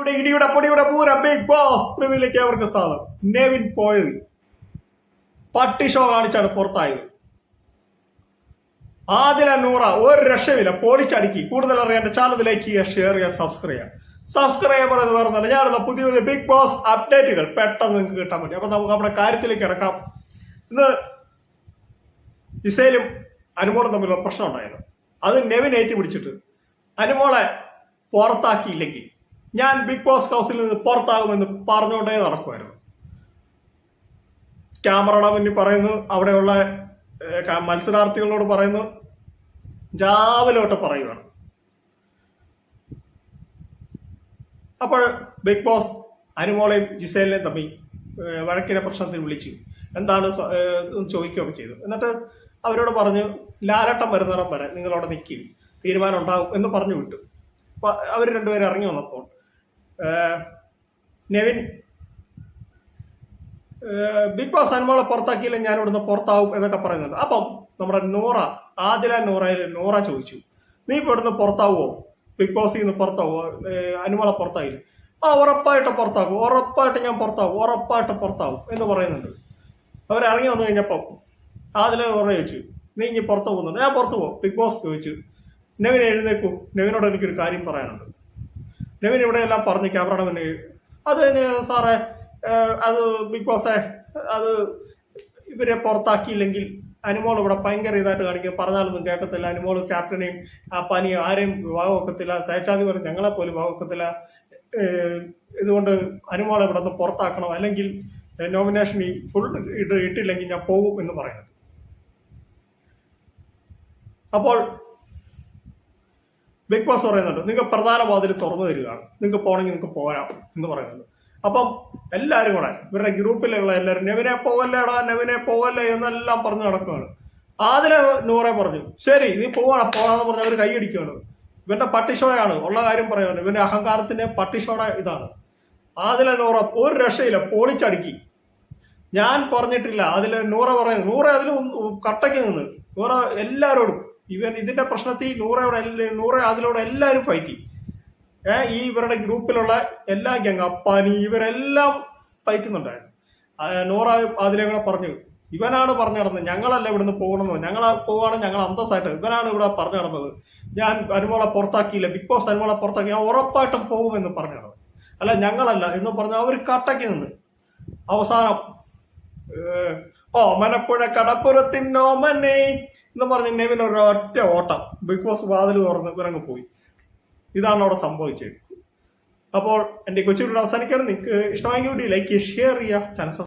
ഇവിടെ ഇടിയുടെ പൊടിയുടെ പൂര ബിഗ് ബോസ് റിവ്യൂലേക്ക് അവർക്ക് സ്വാഗതം. നെവിൻ പോയത് പട്ടി ഷോ കാണിച്ചാണ് പുറത്തായത്. ആദില നൂറ ഒരു രക്ഷയില്ല പൊളിച്ചടുക്കി. കൂടുതൽ അറിയാൻ ചാനൽ ലൈക്ക് ചെയ്യുക ഷെയർ ചെയ്യുക. സബ്സ്ക്രൈബ് ചെയ്യുക സബ്സ്ക്രൈബ് എന്ന് വേറെ ഞാനിതാ പുതിയ പുതിയ ബിഗ് ബോസ് അപ്ഡേറ്റുകൾ പെട്ടെന്ന് നിങ്ങൾക്ക് കിട്ടാൻ പറ്റും അപ്പൊ നമുക്ക് നമ്മുടെ കാര്യത്തിലേക്ക് കിടക്കാം. ഇന്ന് ഇസയിലും അനുമോളും തമ്മിലുള്ള പ്രശ്നം ഉണ്ടായിരുന്നു. അത് നെവിൻ ഏറ്റുപിടിച്ചിട്ട്. അനുമോളെ പുറത്താക്കിയില്ലെങ്കിൽ ഞാൻ ബിഗ് ബോസ് ഹൗസിൽ നിന്ന് പുറത്താകുമെന്ന് പറഞ്ഞുകൊണ്ടേ നടക്കുമായിരുന്നു. ക്യാമറയുടെ മുന്നിൽ പറയുന്നു അവിടെയുള്ള മത്സരാർത്ഥികളോട് പറയുന്നു രാവിലെ തൊട്ട് പറയുകയാണ് അപ്പോൾ ബിഗ് ബോസ് അനുമോളെയും ജിസേലിനെയും തമ്മിൽ വഴക്കിനെ പ്രശ്നത്തിൽ വിളിച്ചു. എന്താണ് ചോദിക്കുകയൊക്കെ ചെയ്തു. എന്നിട്ട് അവരോട് പറഞ്ഞു ലാലട്ടം വരുന്നിടം വരെ നിങ്ങളവിടെ നിൽക്കും തീരുമാനം ഉണ്ടാകും എന്ന് പറഞ്ഞു വിട്ടു. അവർ രണ്ടുപേരും ഇറങ്ങി വന്നപ്പോൾ നെവിൻ. ബിഗ് ബോസ് അൻമോളെ പുറത്താക്കിയില്ല ഞാൻ ഇവിടുന്ന് പുറത്താവും എന്നൊക്കെ പറയുന്നുണ്ട്. അപ്പം നമ്മുടെ നൂറ ആദില നൂറയിൽ നൂറ ചോദിച്ചു നീ ഇപ്പൊ ഇവിടുന്ന് പുറത്താവുമോ ബിഗ് ബോസിൽ നിന്ന് പുറത്താവുമോ ഏഹ്, അനുമോളെ പുറത്തായില്ല? ആ ഉറപ്പായിട്ട് പുറത്താക്കും ഉറപ്പായിട്ട് ഞാൻ പുറത്താവും ഉറപ്പായിട്ട് പുറത്താവും എന്ന് പറയുന്നുണ്ട്. അവർ ഇറങ്ങി വന്നു കഴിഞ്ഞപ്പം ആദില നൂറ ചോദിച്ചു നീ ഇനി പുറത്ത് പോകുന്നുണ്ട്? ഞാൻ പുറത്ത് പോകും ബിഗ് ബോസ് ചോദിച്ചു. നെവിൻ എഴുന്നേക്കൂ നെവിനോട് എനിക്കൊരു കാര്യം പറയാനുണ്ട്. നെവിൻ ഇവിടെ എല്ലാം പറഞ്ഞു ക്യാമറയുടെ മുന്നിൽ അത് സാറേ അത് ബിഗ് ബോസേ അത് ഇവരെ പുറത്താക്കിയില്ലെങ്കിൽ അനുമോൾ ഇവിടെ ഭയങ്കര ഇതായിട്ട് കാണിക്കും. പറഞ്ഞാലൊന്നും കേൾക്കത്തില്ല. അനുമോൾ ക്യാപ്റ്റനെയും ആ പനി ആരെയും വിവാഹം സേച്ചാതി പറഞ്ഞ് ഞങ്ങളെ പോലും വിവാഹം ഇതുകൊണ്ട് അനുമോളെ ഇവിടെ നിന്ന് പുറത്താക്കണം. അല്ലെങ്കിൽ നോമിനേഷൻ ഫുൾ ഇട്ട് ഇട്ടില്ലെങ്കിൽ ഞാൻ പോകും എന്ന് പറയുന്നത് അപ്പോൾ ബിഗ് ബോസ് പറയുന്നുണ്ട് നിങ്ങൾക്ക് പ്രധാന വാതിൽ തുറന്നു തരികയാണ്. നിങ്ങൾക്ക് പോകണമെങ്കിൽ നിങ്ങൾക്ക് പോരാം എന്ന് പറയുന്നുണ്ട്. അപ്പം എല്ലാവരും കൂടെ ഇവരുടെ ഗ്രൂപ്പിലുള്ള എല്ലാവരും നെവിനെ പോവല്ലേടാ നെവിനെ പോവല്ലേ എന്നെല്ലാം പറഞ്ഞു നടക്കുകയാണ്. ആദിലെ നൂറെ പറഞ്ഞു ശരി നീ പോവാണ് പോകാന്ന് പറഞ്ഞ് അവർ കൈയടിക്കുകയാണ്. ഇവന്റെ പട്ടിഷോയാണ് ഉള്ള കാര്യം പറയുന്നത് ഇവന്റെ അഹങ്കാരത്തിന്റെ പട്ടിഷോടെ ഇതാണ്. ആദിലെ നൂറ ഒരു രക്ഷയില്ല പൊളിച്ചടുക്കി. ഞാൻ പറഞ്ഞിട്ടില്ല അതിൽ നൂറ പറയുന്നു. നൂറ അതിൽ കട്ടയ്ക്ക് നിന്ന്. നൂറ എല്ലാവരോടും ഇവൻ ഇതിന്റെ പ്രശ്നത്തിൽ നൂറയോടെ നൂറ അതിലൂടെ എല്ലാവരും ഫൈറ്റ് ഏ ഈ ഇവരുടെ ഗ്രൂപ്പിലുള്ള എല്ലാ ഗ്യാങ് അപ്പാനി ഇവരെല്ലാം ഫൈറ്റുന്നുണ്ടായിരുന്നു നൂറ അതിലെ കൂടെ പറഞ്ഞു ഇവനാണ് പറഞ്ഞു നടന്നത്. ഞങ്ങളല്ല ഇവിടുന്ന് പോകണമെന്ന് ഞങ്ങൾ പോവാണ് ഞങ്ങൾ അന്തസ്സായിട്ട്. ഇവനാണ് ഇവിടെ പറഞ്ഞു നടന്നത്. ഞാൻ അനുമോളെ പുറത്താക്കിയില്ല. ബിഗ് ബോസ് അനുമോളെ പുറത്താക്കി. ഞാൻ ഉറപ്പായിട്ടും പോകുമെന്ന് പറഞ്ഞു നടന്നത്. അല്ല ഞങ്ങളല്ല എന്ന് പറഞ്ഞ അവർ കട്ടയ്ക്ക് നിന്ന്. അവസാനം ഏഹ്, ഓമനപ്പുഴ കടപ്പുറത്തിന്നോമനെ എന്ന് പറഞ്ഞ നെവിൻ ഒരു ഒറ്റ ഓട്ടം. ബിഗ് ബോസ് വാതിൽ തുറന്ന് ഇവരങ്ങ് പോയി. ഇതാണ് അവിടെ സംഭവിച്ചത്. അപ്പോൾ എന്റെ കൊച്ചു വീഡിയോ അവസാനിക്കാണ് നിങ്ങൾക്ക് ഇഷ്ടമായെങ്കിൽ വീഡിയോ ലൈക്ക് ചെയ്യുക ഷെയർ ചെയ്യുക. ചാനൽ